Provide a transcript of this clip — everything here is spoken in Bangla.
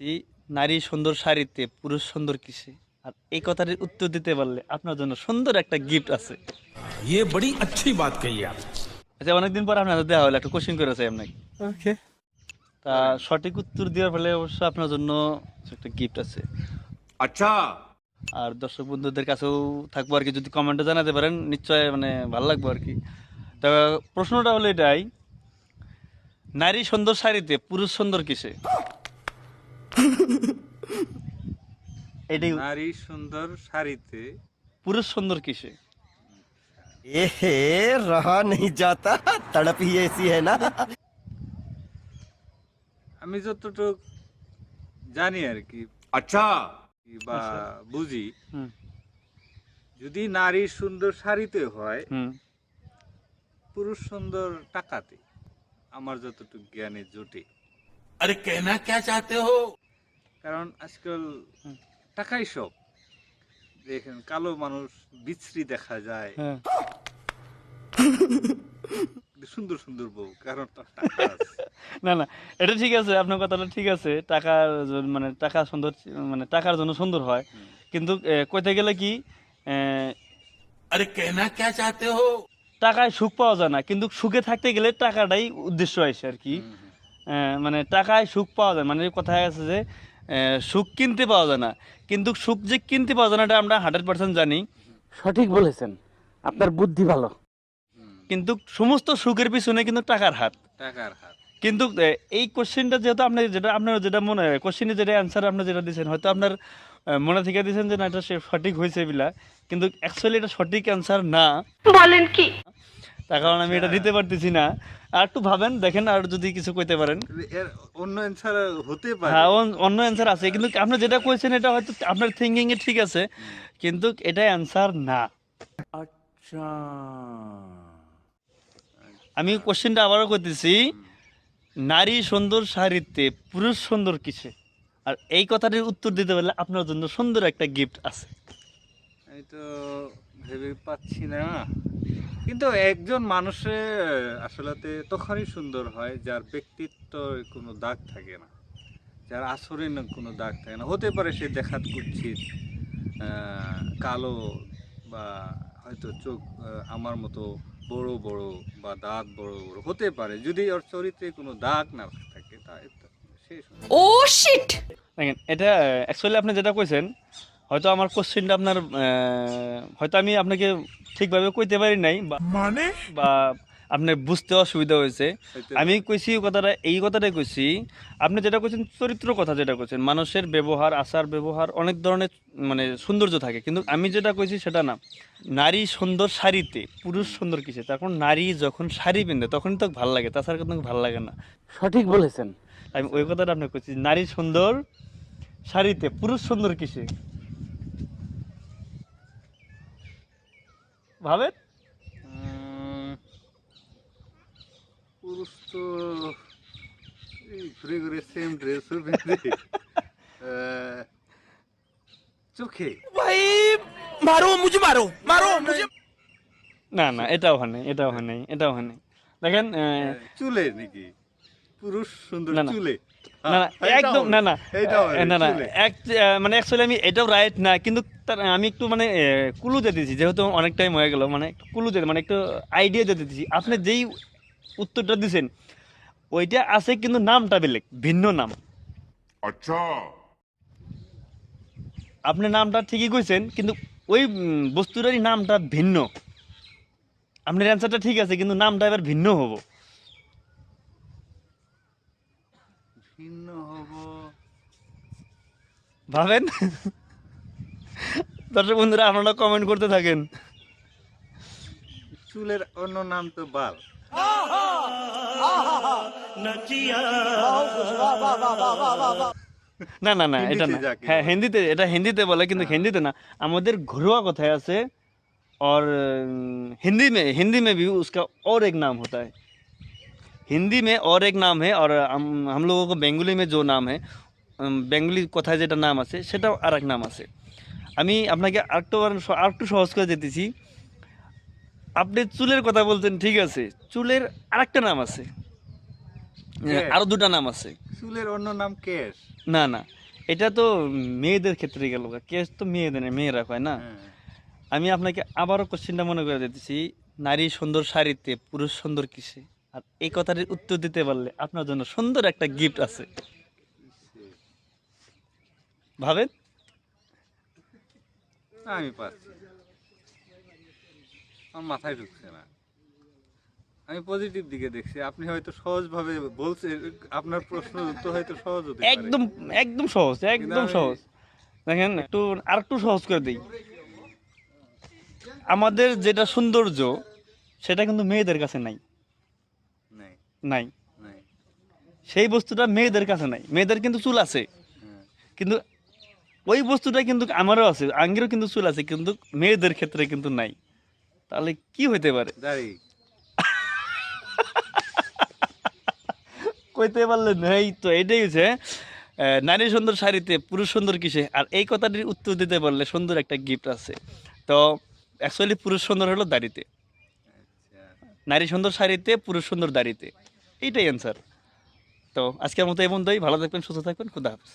জি নারী সুন্দর শাড়িতে পুরুষ সুন্দর কিসে আর এই কথাটির উত্তর দিতে পারলে আপনার জন্য সুন্দর একটা গিফট আছে ये बड़ी अच्छी बात कही आप আচ্ছা অনেকদিন পর আপনার হাতে দেওয়া হলো একটা কোশ্চেন করে চাই আপনাকে ओके তা সঠিক উত্তর দেওয়ার ফলে অবশ্য আপনার জন্য একটা গিফট আছে अच्छा আর দর্শক বন্ধুদের কাছেও থাকবো আর কি যদি কমেন্টে জানাতে পারেন নিশ্চয় মানে ভালো লাগবে আর কি তা প্রশ্নটা হলো এটাই নারী সুন্দর শাড়িতে পুরুষ সুন্দর কিসে এটাই নারী সুন্দর শাড়িতে। পুরুষ সুন্দর কিসে? এহে রহা নেই যাতা এসি হ্যায় না। আমি যতটুকু জানি আর কি। আচ্ছা। বা আচ্ছা। বুঝি। যদি নারী সুন্দর শাড়িতে হয় পুরুষ সুন্দর টাকাতে। আমার যতটুকু জ্ঞানে জোটে। আরে কেনা কে চাতে হো? কারণ আজকাল টাকাই সব। দেখেন কালো মানুষ বিচ্ছরি দেখা যায়। হ্যাঁ। সুন্দর সুন্দর বউ কারণ না না এটা ঠিক আছে আপনার কথাটা ঠিক আছে। টাকার মানে টাকা সুন্দর মানে টাকার জন্য সুন্দর হয়। কিন্তু কইতে গেলে কি আরে কেনা কে চাতে হো? টাকায় সুখ পাওয়া যায় না। কিন্তু সুখে থাকতে গেলে টাকাটাই উদ্দেশ্য আছে আর কি। মানে টাকায় সুখ পাওয়া যায়। মানে কথায় আছে যে সুখ কিনতে পাওয়া যায় না। কিন্তু সুখ যে কিনতে পাওয়া যায় না এটা আমরা হান্ড্রেড পার্সেন্ট জানি। সঠিক বলেছেন। আপনার বুদ্ধি ভালো। কিন্তু সমস্ত সুখের পিছনে কিন্তু টাকার হাত। টাকার হাত। কিন্তু এই কোশ্চেনটা যেহেতু আপনি যেটা আপনার যেটা মনে হয় কোশ্চেনে যেটা অ্যান্সার আপনি যেটা দিয়েছেন হয়তো আপনার মনে থেকে দিয়েছেন যে না এটা সে সঠিক হয়েছে বিলা কিন্তু অ্যাকচুয়ালি এটা সঠিক অ্যান্সার না। বলেন কি? তার কারণ আমি এটা দিতে পারতেছি না। আর একটু ভাবেন দেখেন আর যদি কিছু কইতে পারেন। এর অন্য অ্যান্সার হতে পারে। হ্যাঁ অন্য অ্যান্সার আছে কিন্তু আপনি যেটা কইছেন এটা হয়তো আপনার থিঙ্কিং এ ঠিক আছে কিন্তু এটা অ্যান্সার না। আচ্ছা। আমি কোশ্চেনটা আবারও করতেছি নারী সুন্দর শাড়িতে পুরুষ সুন্দর কিসে? আর এই কথাটির উত্তর দিতে পারলে আপনার জন্য সুন্দর একটা গিফট আছে। আমি তো ভেবে পাচ্ছি না। কিন্তু একজন মানুষে আসলেতে তখনই সুন্দর হয় যার ব্যক্তিত্ব কোনো দাগ থাকে না। যার আচরণে কোনো দাগ থাকে না। হতে পারে সে দেখাত কুচ্ছিত কালো বা হয়তো চোখ আমার মতো বড় বড় বা দাঁত বড় বড়। হতে পারে যদি ওর চরিত্রে কোনো দাগ না থাকে তাই তো সে সুন্দর। ও শিট দেখেন এটা অ্যাকচুয়ালি আপনি যেটা কইছেন হয়তো আমার কোশ্চেনটা আপনার হয়তো আমি আপনাকে ঠিকভাবে কইতে পারি নাই বা माने বা আপনার বুঝতে অসুবিধা হয়েছে। আমি কইছি কথাটা এই কথাটাই কইছি আপনি যেটা কইছেন চরিত্র কথা যেটা কইছেন মানুষের ব্যবহার আচার ব্যবহার অনেক ধরনের মানে সৌন্দর্য থাকে কিন্তু আমি যেটা কইছি সেটা না। নারী সুন্দর শাড়িতে পুরুষ সুন্দর কিসে? তখন নারী যখন শাড়ি পিনবে তখনই তো ভালো লাগে তাছাড়া কিন্তু ভালো লাগে না। সঠিক বলেছেন। আমি ওই কথাটা আপনি কইছি নারী সুন্দর শাড়িতে পুরুষ সুন্দর কিসে? ভাবেন? পুরুষ তো ঘুরে ঘুরে সেম ড্রেস চোখে। ভাই মারো মুঝে মারো মারো মুঝে না না এটাও হয় নাই এটাও হয় নাই এটাও হয় দেখেন হ্যাঁ, চুলে নাকি? পুরুষ সুন্দর চুলে। মানে অ্যাকচুয়ালি আমি এটাও রাইট না কিন্তু আমি একটু মানে কুলু যেতেছি যেহেতু অনেক টাইম হয়ে গেল মানে কুলু যেতে মানে একটু আইডিয়া যেতেছি আপনি যেই উত্তরটা দিছেন ওইটা আছে কিন্তু নামটা বেলেগ ভিন্ন নাম। আচ্ছা। আপনি নামটা ঠিকই কইছেন কিন্তু ওই বস্তুটারই নামটা ভিন্ন। আপনার অ্যান্সারটা ঠিক আছে কিন্তু নামটা এবার ভিন্ন হব। ভাবেন দর্শক বন্ধুরা আপনারা কমেন্ট করতে থাকেন চুলের অন্য নাম তো বাল না না না এটা না হিন্দিতে যাকে হ্যাঁ বলে। হিন্দিতে এটা হিন্দিতে বলে কিন্তু হিন্দিতে না আমাদের ঘরোয়া কথায় আছে और अम, हिंदी में हिंदी में भी उसका और एक नाम होता है हिंदी में और एक नाम है और हम हम लोगों को বেঙ্গলি में जो नाम है अम, বেঙ্গলি কথায় যেটা নাম আছে সেটাও আর এক নাম আছে। আমি আপনাকে আরেকটু আরেকটু সহজ করে দিতেছি। আপনি চুলের কথা বলছেন ঠিক আছে। চুলের আরেকটা নাম আছে। আরও দুটা নাম আছে। চুলের অন্য নাম কেশ না না। এটা তো মেয়েদের ক্ষেত্রে গেল কেস তো মেয়েদের মেয়েরা কয় না? হ্যাঁ। আমি আপনাকে আবারও কোশ্চেনটা মনে করে দিতেছি নারী সুন্দর শাড়িতে পুরুষ সুন্দর কিসে? আর এই কথাটির উত্তর দিতে পারলে আপনার জন্য সুন্দর একটা গিফট আছে। ভাবেন? না, আমি পাচ্ছি আমার মাথায় ঢুকছে না। আমি পজিটিভ দিকে দেখছি। আপনি হয়তো সহজভাবে বলছেন আপনার প্রশ্ন উত্তর হয়তো সহজ হতে একদম একদম সহজ একদম সহজ। দেখেন একটু আর একটু সহজ করে দিই। আমাদের যেটা সৌন্দর্য সেটা কিন্তু মেয়েদের কাছে নাই। নাই। নাই। নাই। সেই বস্তুটা মেয়েদের কাছে নাই। মেয়েদের কিন্তু চুল আছে। হ্যাঁ। কিন্তু ওই বস্তুটা কিন্তু আমারও আছে আঙ্গেরও কিন্তু চুল আছে কিন্তু মেয়েদের ক্ষেত্রে কিন্তু নাই। তাহলে কি হইতে পারে? কইতে পারলেন এই তো এটাই হচ্ছে নারী সুন্দর শাড়িতে পুরুষ সুন্দর কিসে? আর এই কথাটির উত্তর দিতে পারলে সুন্দর একটা গিফট আছে। তো অ্যাকচুয়ালি পুরুষ সুন্দর হলো দাড়িতে। নারী সুন্দর শাড়িতে পুরুষ সুন্দর দাড়িতে। এইটাই অ্যান্সার তো আজকের মতো এই বন্ধুই ভালো থাকবেন সুস্থ থাকবেন খুদা হাফিজ।